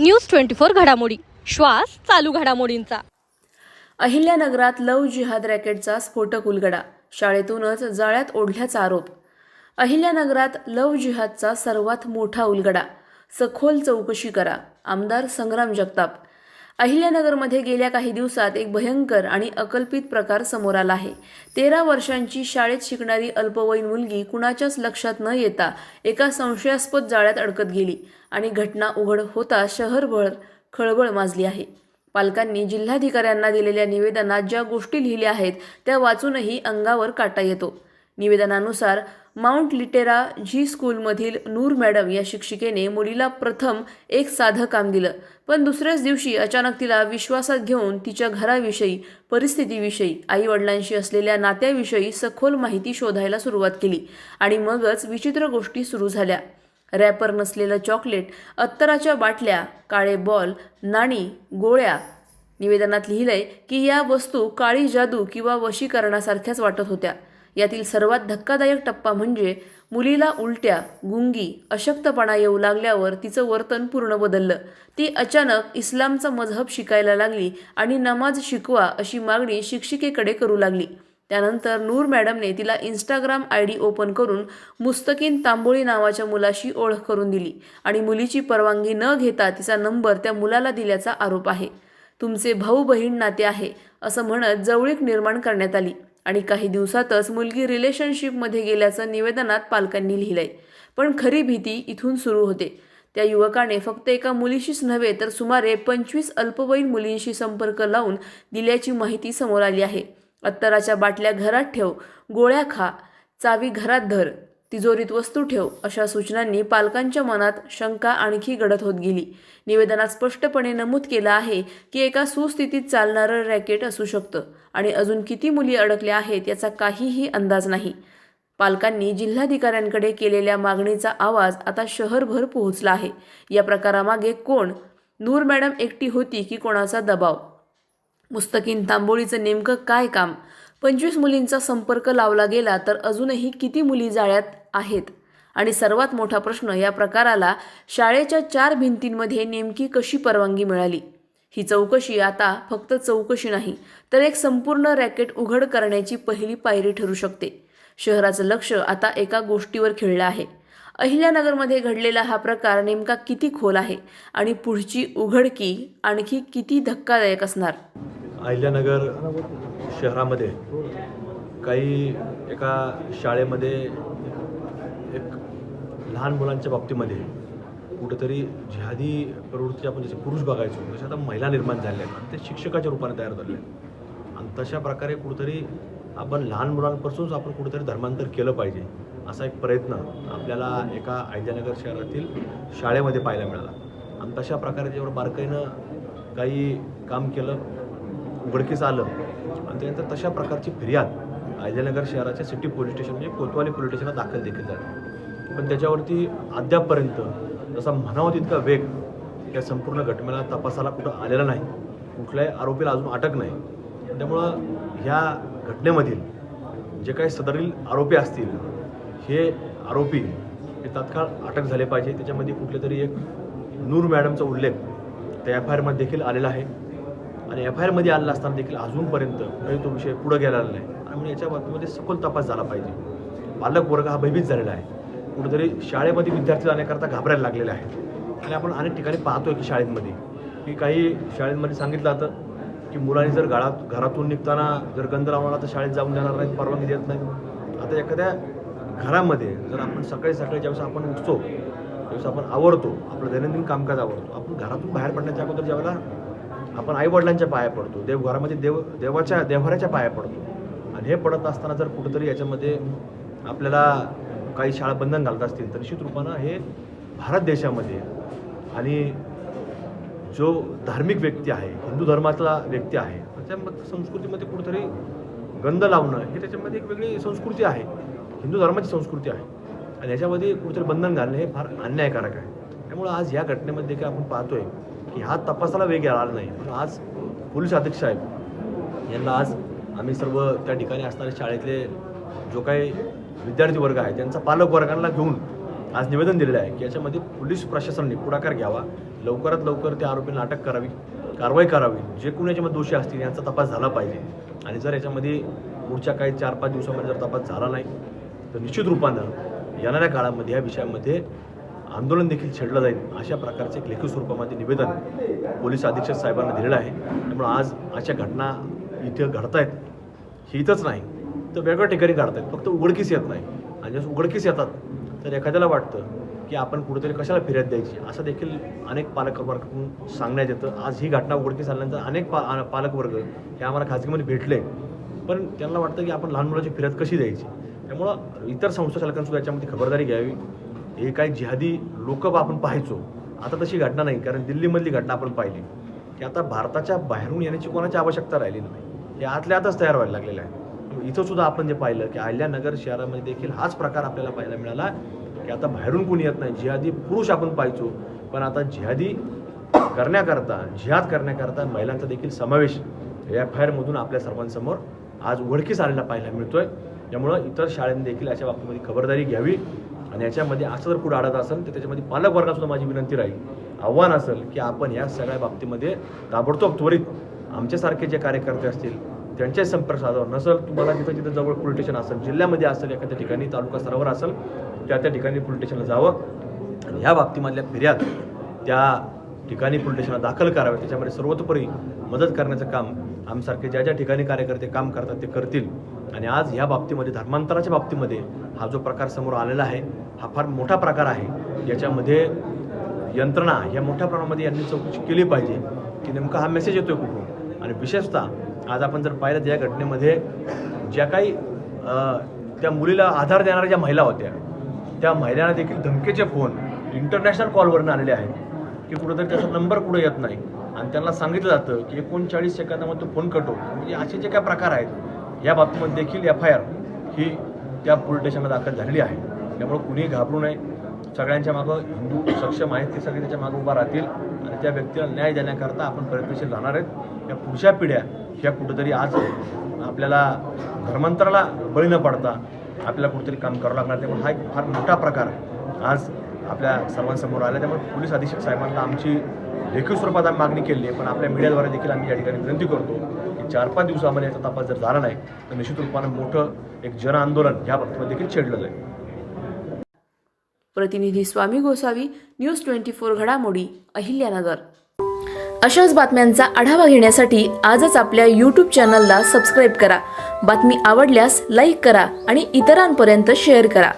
News twenty four घडामोडी. श्वास चालू घडामोडींचा. अहिल्यानगरात लव जिहाद रॅकेटचा स्फोटक उलगडा. शाळेतूनच जाळ्यात ओढल्याचा आरोप. अहिल्यानगरात लव जिहादचा सर्वात मोठा उलगडा. सखोल चौकशी करा आमदार संग्राम जगताप. अहिल्यानगरमध्ये गेल्या काही दिवसात एक भयंकर आणि अकल्पित प्रकार समोर आला आहे. तेरा वर्षांची शाळेत शिकणारी अल्पवयीन मुलगी कुणाच्याच लक्षात न येता एका संशयास्पद जाळ्यात अडकत गेली. आणि घटना उघड होता शहरभर खळबळ माजली आहे. पालकांनी जिल्हाधिकाऱ्यांना दिलेल्या निवेदनात ज्या गोष्टी लिहिल्या आहेत त्या वाचूनही अंगावर काटा येतो. निवेदनानुसार माउंट लिटेरा झी स्कूलमधील नूर मॅडम या शिक्षिकेने मुलीला प्रथम एक साधं काम दिलं पण दुसऱ्याच दिवशी अचानक तिला विश्वासात घेऊन तिच्या घराविषयी परिस्थितीविषयी आईवडिलांशी असलेल्या नात्याविषयी सखोल माहिती शोधायला सुरुवात केली आणि मगच विचित्र गोष्टी सुरू झाल्या. रॅपर नसलेलं चॉकलेट अत्तराच्या बाटल्या काळे बॉल नाणी गोळ्या. निवेदनात लिहिलंय की या वस्तू काळी जादू किंवा वशीकरणासारख्याच वाटत होत्या. यातील सर्वात धक्कादायक टप्पा म्हणजे मुलीला उलट्या गुंगी अशक्तपणा येऊ लागल्यावर तिचं वर्तन पूर्ण बदललं. ती अचानक इस्लामचा मजहब शिकायला लागली आणि नमाज शिकवा अशी मागणी शिक्षिकेकडे करू लागली. त्यानंतर नूर मॅडमने तिला इंस्टाग्राम आय डी ओपन करून मुस्तकीन तांबोळी नावाच्या मुलाशी ओळख करून दिली आणि मुलीची परवानगी न घेता तिचा नंबर त्या मुलाला दिल्याचा आरोप आहे. तुमचे भाऊ बहीण नाते आहे असं म्हणत जवळीक निर्माण करण्यात आली आणि काही दिवसातच मुलगी रिलेशनशिपमध्ये गेल्याचं निवेदनात पालकांनी लिहिलंय. पण खरी भीती इथून सुरू होते. त्या युवकाने फक्त एका मुलीशीच नव्हे तर सुमारे पंचवीस अल्पवयीन मुलींशी संपर्क लावून दिल्याची माहिती समोर आली आहे. अत्तराच्या बाटल्या घरात ठेव गोळ्या खा चावी घरात धर तिजोरीत वस्तू ठेव अशा सूचनांनी पालकांच्या मनात शंका आणखी गडद होत गेली. निवेदनात स्पष्टपणे नमूद केलं आहे की एका सुस्थितीत चालणारं रॅकेट असू शकतं आणि अजून किती मुली अडकल्या आहेत याचा काहीही अंदाज नाही. पालकांनी जिल्हाधिकाऱ्यांकडे केलेल्या मागणीचा आवाज आता शहरभर पोहोचला आहे. या प्रकारामागे कोण? नूर मॅडम एकटी होती की कोणाचा दबाव? मुस्तकीन तांबोळीचं नेमकं काय काम? पंचवीस मुलींचा संपर्क लावला गेला तर अजूनही किती मुली जाळ्यात आहेत? आणि सर्वात मोठा प्रश्न या प्रकाराला शाळेच्या चार भिंतींमध्ये नेमकी कशी परवानगी मिळाली? ही चौकशी आता फक्त चौकशी नाही तर एक संपूर्ण रॅकेट उघड करण्याची पहिली पायरी ठरू शकते. शहराचं लक्ष आता एका गोष्टीवर खेळलं आहे. अहिल्यानगरमध्ये घडलेला हा प्रकार नेमका किती खोल आहे आणि पुढची उघडकी आणखी किती धक्कादायक असणार? अहिल्यानगर शहरामध्ये काही एका शाळेमध्ये एक लहान मुलांच्या बाबतीमध्ये कुठंतरी जिहादी प्रवृत्ती आपण जसे पुरुष बघायचो तसे आता महिला निर्माण झाल्या आहेत आणि ते शिक्षकाच्या रूपाने तयार झाले आणि तशा प्रकारे कुठंतरी आपण लहान मुलांपासूनच आपण कुठंतरी धर्मांतर केलं पाहिजे. असा एक प्रयत्न आपल्याला एका अहिल्यानगर शहरातील शाळेमध्ये पाहायला मिळाला. आणि तशा प्रकारे जेवढं बारकाईनं काही काम केलं उघडकीस आलं आणि त्यानंतर तशा प्रकारची फिर्याद अहिल्यानगर शहराच्या सिटी पोलीस स्टेशन म्हणजे कोतवाली पोलीस स्टेशनला दाखल देखील झाली. पण त्याच्यावरती अद्यापपर्यंत जसा म्हणावा तितका वेग त्या संपूर्ण घटनेला तपासाला कुठं आलेला नाही. कुठल्याही आरोपीला अजून अटक नाही. त्यामुळं ह्या घटनेमधील जे काही सदरील आरोपी असतील हे आरोपी हे तात्काळ अटक झाले पाहिजे. त्याच्यामध्ये कुठले तरी एक नूर मॅडमचा उल्लेख त्या एफ आय आरमध्ये देखील आलेला आहे. आणि एफ आय आरमध्ये आलेला असताना देखील अजूनपर्यंत काही तो विषय पुढं गेलेला नाही. आणि म्हणून याच्या बाबतीमध्ये सखोल तपास झाला पाहिजे. पालक वर्ग हा भयभीत झालेला आहे. कुठेतरी शाळेमध्ये विद्यार्थी जाण्याकरता घाबरायला लागलेले आहेत. आणि आपण अनेक ठिकाणी पाहतोय की शाळेमध्ये. की काही शाळेमध्ये सांगितलं जातं की मुलांनी जर घरात घरातून निघताना जर गंध लावणार तर शाळेत जाऊन देणार नाहीत परवानगी देत नाही आता एखाद्या घरामध्ये जर आपण सकाळी सकाळी ज्यावेळेस आपण उठतो त्यावेळेस आपण आवडतो आपलं दैनंदिन कामकाज आवडतो आपण घरातून बाहेर पडण्याच्या अगोदर ज्यावेळेला आपण आईवडिलांच्या पाया पडतो देवघरामध्ये देव देवाच्या देवघराच्या पाया पडतो. आणि हे पडत असताना जर कुठंतरी याच्यामध्ये आपल्याला काही शाळा बंधन घालत असतील तर निश्चित रूपानं हे भारत देशामध्ये आणि जो धार्मिक व्यक्ती आहे हिंदू धर्मातला व्यक्ती आहे त्या संस्कृतीमध्ये कुठंतरी गंध लावणं हे त्याच्यामध्ये एक वेगळी संस्कृती आहे. हिंदू धर्माची संस्कृती आहे. आणि याच्यामध्ये कुठेतरी बंधन घालणे हे फार अन्यायकारक आहे. त्यामुळं आज या घटनेमध्ये काय आपण पाहतोय की हा तपासाला वेग आला नाही. पण आज पोलीस अधीक्षक साहेब यांना आज आम्ही सर्व त्या ठिकाणी असणारे शाळेतले जो काही विद्यार्थी वर्ग आहे त्यांचा पालक वर्गांना घेऊन आज निवेदन दिलेलं आहे की याच्यामध्ये पोलीस प्रशासनाने पुढाकार घ्यावा. लवकरात लवकर त्या आरोपींना अटक करावी कारवाई करावी. जे कोणी याच्यामध्ये दोषी असतील यांचा तपास झाला पाहिजे. आणि जर याच्यामध्ये पुढच्या काही चार पाच दिवसामध्ये जर तपास झाला नाही तर निश्चित रूपानं येणाऱ्या काळामध्ये या विषयामध्ये आंदोलन देखील छेडलं जाईल अशा प्रकारचे एक लेखी स्वरूपामध्ये निवेदन पोलीस अधीक्षक साहेबांना दिलेलं आहे. त्यामुळे आज अशा घटना इथं घडत आहेत ही इथंच नाही तर वेगळ्या ठिकाणी घडत आहेत फक्त उघडकीस येत नाही. आणि जसं उघडकीस येतात तर एखाद्याला वाटतं की आपण कुठेतरी कशाला फिर्याद द्यायची असं देखील अनेक पालकवर्गाकडून सांगण्यात येतं. आज ही घटना उघडकीस आल्यानंतर अनेक पा पालकवर्ग हे आम्हाला खाजगीमध्ये भेटले पण त्यांना वाटतं की आपण लहान मुलाची फिर्याद कशी द्यायची? त्यामुळं इतर संस्था चालकांसुद्धा याच्यामध्ये खबरदारी घ्यावी. हे काही जिहादी लोक आपण पाहायचो. आता तशी घटना नाही कारण दिल्लीमधली घटना आपण पाहिली. की आता भारताच्या बाहेरून येण्याची कोणाची आवश्यकता राहिली नाही. हे आतल्या आतच तयार व्हायला लागलेलं आहे. इथं सुद्धा आपण जे पाहिलं की अहिल्यानगर शहरामध्ये देखील हाच प्रकार आपल्याला पाहायला मिळाला की आता बाहेरून कोणी येत नाही. जिहादी पुरुष आपण पाहायचो. पण आता जिहादी करण्याकरता जिहाद करण्याकरता महिलांचा देखील समावेश एफ आय आरमधून आपल्या सर्वांसमोर आज उघडकीस आलेला पाहायला मिळतोय. त्यामुळं इतर शाळांनी देखील याच्या बाबतीमध्ये खबरदारी घ्यावी आणि याच्यामध्ये असं जर पुढे आढळत असेल तर त्याच्यामध्ये पालकवर्गासुद्धा माझी विनंती राहील. आव्हान असेल की आपण या सगळ्या बाबतीमध्ये ताबडतोब त्वरित आमच्यासारखे जे कार्यकर्ते असतील त्यांचे संपर्क साधावा. नसेल तुम्हाला जिथं जिथं जवळ पोलीस स्टेशन असेल जिल्ह्यामध्ये असेल एखाद्या ठिकाणी तालुका स्तरावर असेल त्या त्या ठिकाणी पोलीस स्टेशनला जावं. आणि ह्या बाबतीमधल्या फिर्याद त्या ठिकाणी पोलीस स्टेशनला दाखल करावे त्याच्यामध्ये सर्वतोपरी मदत करण्याचं काम आमसारखे ज्या ज्या ठिकाणी कार्यकर्ते काम करतात ते करतील. आणि आज ह्या बाबतीमध्ये धर्मांतराच्या बाबतीमध्ये हा जो प्रकार समोर आलेला आहे हा फार मोठा प्रकार आहे. याच्यामध्ये यंत्रणा या मोठ्या प्रमाणामध्ये यांनी चौकशी केली पाहिजे की नेमका हा मेसेज येतोय कुठून? आणि विशेषतः आज आपण जर पाहिलं तर या घटनेमध्ये ज्या काही त्या मुलीला आधार देणाऱ्या ज्या महिला होत्या त्या महिलांना देखील धमकीचे फोन इंटरनॅशनल कॉलवरनं आलेले आहेत की कुठंतरी त्याचा नंबर कुठं येत नाही. आणि त्यांना सांगितलं जातं की एकोणचाळीस सेकंदामध्ये तो फोन कटो म्हणजे असे जे काय प्रकार आहेत या बाबतीमध्ये देखील एफ आय आर ही त्या पोलीस स्टेशनला दाखल झालेली आहे. त्यामुळे कुणीही घाबरू नये. सगळ्यांच्या मागं हिंदू सक्षम आहेत ते सगळे त्याच्या मागं उभा राहतील आणि त्या व्यक्तीला न्याय देण्याकरता आपण प्रयत्नशील राहणार आहेत. या पुढच्या पिढ्या ह्या कुठंतरी आज आपल्याला धर्मांतराला बळी न पडता आपल्याला कुठेतरी काम करावं लागणार. त्यामुळे हा एक फार मोठा प्रकार आज आपल्या सर्वांसमोर आला. त्यामुळे पोलीस अधीक्षक साहेबांना आमची लेखी स्वरूपात आम्ही मागणी केली आहे पण आपल्या मीडियाद्वारे देखील आम्ही या ठिकाणी विनंती करतो की चार पाच दिवसामध्ये याचा तपास जर झाला नाही तर निश्चित रूपानं मोठं एक जन आंदोलन या बाबतीमध्ये देखील छेडलं जाईल प्रतिनिधी Swami Gosavi news twenty four घडामोडी अहिल्यानगर. अशाच बातम्यांचा आढावा घेण्यासाठी आजच आपल्या यूट्यूब चॅनलला सबस्क्राईब करा. बातमी आवडल्यास लाईक करा आणि इतरांपर्यंत शेअर करा.